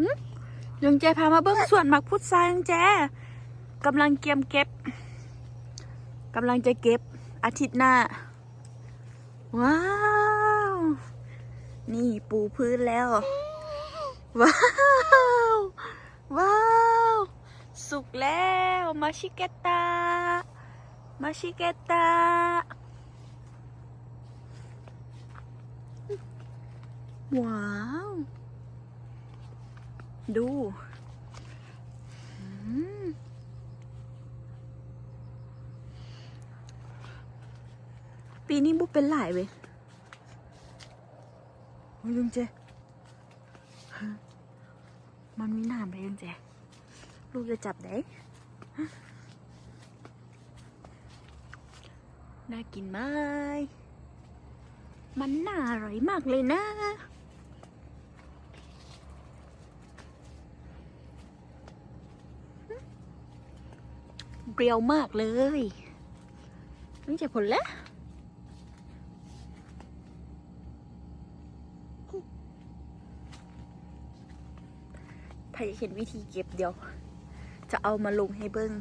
หึยงแจพามาเบิ้งสวนหมักพุทรายยงแจกำลังเกียมเก็บกำลังจะเก็บอาทิตย์หน้า ว้าว นี่ปูพื้นแล้ว ว้าว ว้าว สุกแล้วมาชิเกตามาชิเกตาว้าว ดูปีนี้บุเป็นหลายเว้ยโอ้ยลุงเจ มันมีหนามเลยลุงเจ ลูกจะจับได้ น่ากินไหม มันน่าอร่อยมากเลยนะ เปรี้ยวมากเลยนี่จะผลแล้วถ้าอยากเห็นวิธีเก็บเดี๋ยว จะเอามาลงให้เบิ้ง